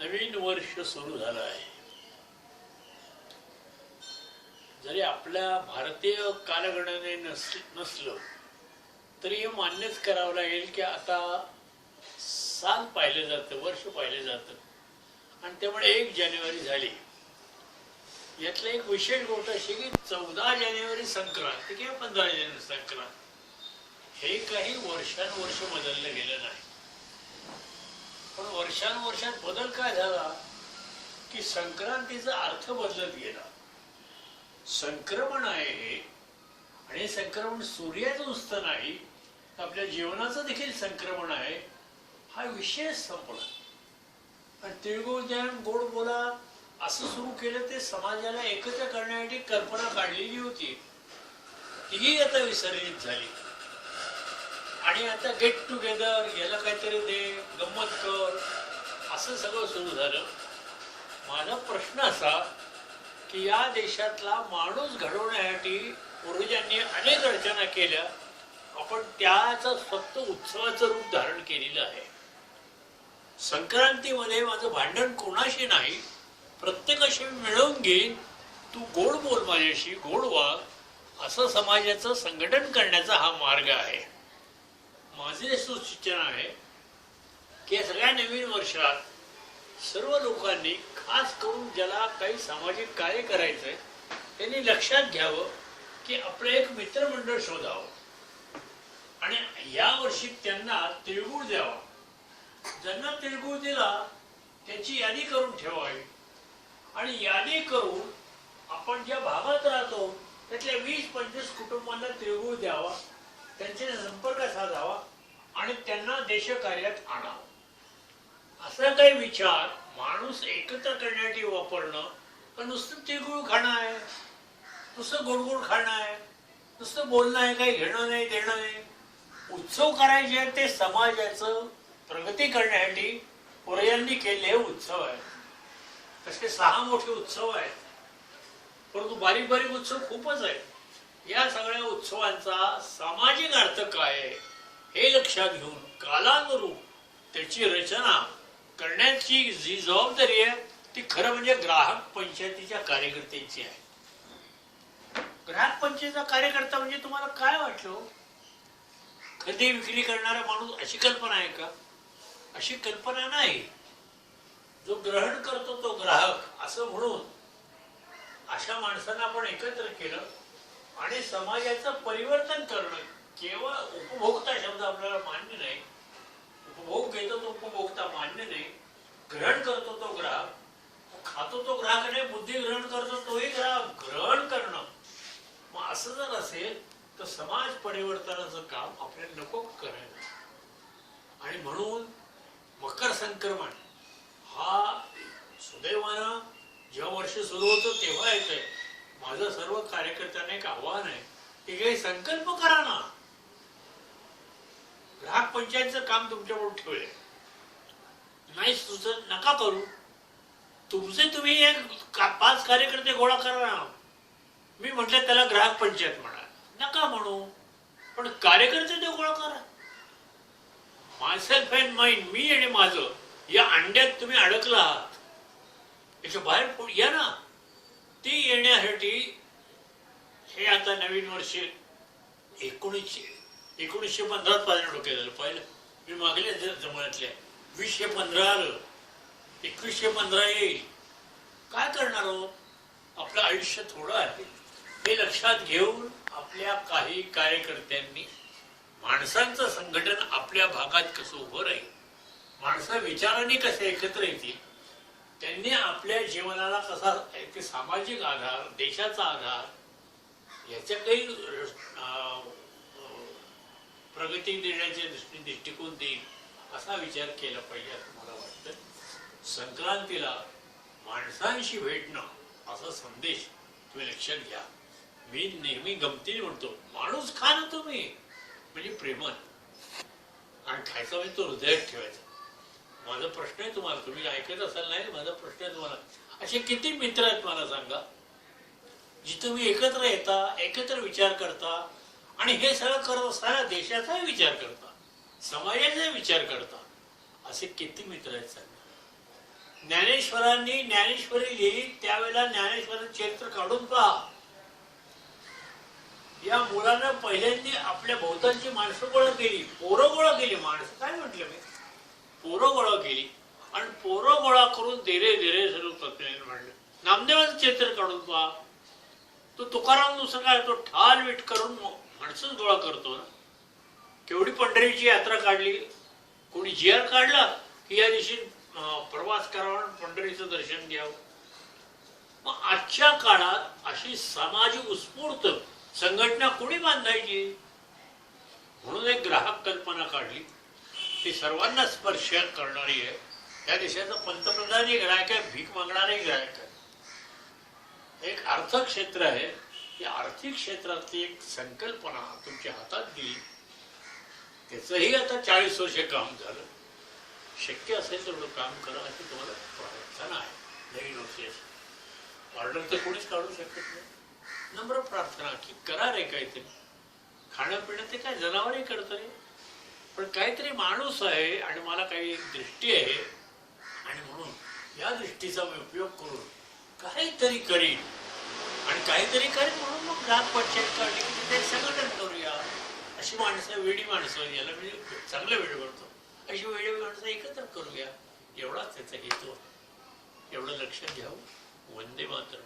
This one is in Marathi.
नवीन वर्ष सुरू झालं आहे. जरी आपल्या भारतीय कालगणने नस नसलं तरी हे मान्यच करावं लागेल की आता साल पाहिलं जातं वर्ष पाहिलं जातं. आणि त्यामुळे एक जानेवारी झाली. यातलं एक विशेष गोष्ट अशी की चौदा जानेवारी संक्रांत किंवा पंधरा जानेवारी संक्रांत हे काही वर्षानुवर्ष बदललं गेलं नाही. पण वर्षानुवर्षात बदल काय झाला? की संक्रांतीचा अर्थ बदलत गेला. संक्रमण आहे हे. आणि संक्रमण सूर्याचं नुसतं नाही आपल्या जीवनाचं देखील संक्रमण आहे हा विषय संपला. आणि तिळगुळ गोड बोला असं सुरू केलं ते समाजाला एकत्र करण्यासाठी कल्पना काढलेली होती. तीही आता विसर्जित झाली. आणि आता गेट टुगेदर याला काहीतरी दे गंमत कर. असं सगळं सुरू झालं. माझा प्रश्न असा की या देशातला माणूस घडवण्यासाठी पूर्वजांनी अनेक रचना केल्या. आपण त्याचं फक्त उत्सवाचं रूप धारण केलेलं आहे. संक्रांतीमध्ये माझं भांडण कोणाशी नाही प्रत्येकाशी मी मिळवून घेईन. तू गोड बोल माझ्याशी गोड वाग. असं समाजाचं संघटन करण्याचा हा मार्ग आहे. माझी सूचना आहे की या सगळ्या नवीन वर्षात सर्व लोकांनी खास करून ज्याला काही सामाजिक कार्य करायचंय त्यांनी लक्षात घ्यावं की आपलं एक मित्रमंडळ शोधावं. आणि या वर्षी त्यांना तिळगुळ द्यावा. ज्यांना तिळगुळ दिला त्याची यादी करून ठेवावी. आणि यादी करून आपण ज्या भागात राहतो त्यातल्या वीस पंचवीस कुटुंबांना तिळगुळ द्यावा त्यांच्या संपर्क साधावा आणि त्यांना देशकार्यात आणावं. असा काही विचार माणूस एकत्र करण्यासाठी वापरणं तर नुसतं तिळगुळ खाणं आहे नुसतं गोडगोड खाणं आहे नुसतं बोलणं आहे काही घेणं नाही देणं नाही. उत्सव करायचे आहेत ते समाजाचं प्रगती करण्यासाठी पूर्वजांनी केलेले हे उत्सव आहेत. तसे सहा मोठे उत्सव आहेत. परंतु बारीक बारीक उत्सव खूपच आहेत. या सगळ्या उत्सवांचा सामाजिक अर्थ काय आहे? हे लक्षात घेऊन कालानुरूप त्याची रचना करण्याची जी जबाबदारी आहे ती खरं म्हणजे ग्राहक पंचायतीच्या कार्यकर्त्यांची आहे. ग्राहक पंचायतीचा कार्यकर्ता म्हणजे तुम्हाला काय वाटलं हो? खरेदी विक्री करणारा माणूस अशी कल्पना आहे का? अशी कल्पना नाही. जो ग्रहण करतो तो ग्राहक असं म्हणून अशा माणसांना आपण एकत्र केलं आणि समाजाचं परिवर्तन करणं केवळ उपभोक्ता शब्द आपल्याला मान्य नाही उपभोग घेतो तो उपभोक्ता मान्य नाही ग्रहण करतो तो ग्राहक खातो तो ग्राहक नाही बुद्धी ग्रहण करतो तोही ग्राहक ग्रहण करणं. मग असं जर असेल तर समाज परिवर्तनाचं काम आपल्याला नको करायला. आणि म्हणून मकर संक्रमण हा सुदैवानं जेव्हा वर्ष सुरू होतं तेव्हा येत आहे माझं सर्व कार्यकर्त्यांना एक आव्हान आहे की काही संकल्प करा ना. ग्राहक पंचायतचं काम तुमच्याकडून ठेवलंय. नाही सुचत नका करू. तुमचे तुम्ही एक का- पाच कार्यकर्ते गोळा करा ना मी म्हटलं त्याला ग्राहक पंचायत म्हणा. नका म्हणू. पण कार्यकर्ते ते गोळा करा. मायसेल्फ अँड माइंड मी आणि माझं या अंड्यात तुम्ही अडकला आहात. याच्या बाहेर या ना. ती येण्यासाठी हे आता नवीन वर्ष एकोणीसशे एकोणीसशे पंधरात पाहिजे डोक्यात आलं. पाहिलं. मी मागले ज- जमान्यातल्या वीसशे पंधरा आलं एकवीसशे पंधरा येईल. काय करणार आहोत आपलं आयुष्य थोडं आहे. हे लक्षात घेऊन आपल्या काही कार्यकर्त्यांनी माणसांचं संघटन आपल्या भागात कसं उभं राहील माणसं विचाराने कसे एकत्र येतील त्यांनी आपल्या जीवनाला कसा ते सामाजिक आधार देशाचा आधार याच्या काही प्रगती देण्याच्या दृष्टीने दृष्टिकोन देईल असा विचार केला पाहिजे असं मला वाटतं. संक्रांतीला माणसांशी भेटणं असा संदेश तुम्ही लक्षात घ्या. मी नेहमी गमतीने म्हणतो माणूस खा ना तुम्ही. म्हणजे प्रेमन आणि खायचा म्हणजे तो हृदयात ठेवायचा. माझा प्रश्न आहे तुम्हाला तुम्ही ऐकत असाल नाही माझा प्रश्न आहे तुम्हाला. असे किती मित्र आहेत मला सांगा जिथं तुम्ही एकत्र येता एकत्र विचार करता आणि हे सगळं करत असताना देशाचाही विचार करता समाजाचाही विचार करता असे किती मित्र आहेत सांगा ज्ञानेश्वरांनी ज्ञानेश्वरी लिहिली त्यावेळेला ज्ञानेश्वरांचं चरित्र काढून पहा. या मुलानं पहिल्यांदा आपल्या भोवतालची माणसं गोळा केली पोरं गोळा केली. माणसं काय म्हटलं मी? पोरं गोळा केली. आणि पोरं गोळा करून धीरे धीरे सर्व तत्वज्ञान मांडलं नामदेवाचं चरित्र काढून पहा. तो तुकाराम दुसरं काय तो ठाल विट करून माणसंच गोळा करतो ना. केवढी पंढरीची यात्रा काढली कोणी जी आर काढला की या दिवशी प्रवास करावा आणि पंढरीचं दर्शन घ्यावं. मग आजच्या काळात अशी सामाजिक उत्स्फूर्त संघटना कोणी बांधायची? म्हणून एक ग्राहक कल्पना काढली. ती सर्वांना स्पर्श करणारी आहे. त्या देशाचं पंतप्रधानही ग्राहक आहे भीक मागणारही ग्राहक आहे. एक अर्थ क्षेत्र आहे. की आर्थिक क्षेत्रातली एक संकल्पना तुमच्या हातात दिली त्याचंही आता चाळीस वर्ष काम झालं. शक्य असेल तेवढं काम करा अशी तुम्हाला प्रार्थना आहे नवीन वर्षाची ऑर्डर तर कोणीच काढू शकत नाही. नम्र प्रार्थना की करा रे काहीतरी. खाणं पिणं ते काय जनावरही करतं रे. पण काहीतरी माणूस आहे आणि मला काही एक दृष्टी आहे आणि म्हणून या दृष्टीचा मी उपयोग करून काहीतरी करीन. आणि काहीतरी करीन ग्राम पंचायत काढली की तिथे एक संघटन करूया. अशी माणसं वेडी माणसं याला म्हणजे चांगलं वेळ म्हणतो अशी वेळी माणसं एकत्र करूया. एवढाच त्याचा हेतू एवढं लक्षात घ्यावं वंदे मात्र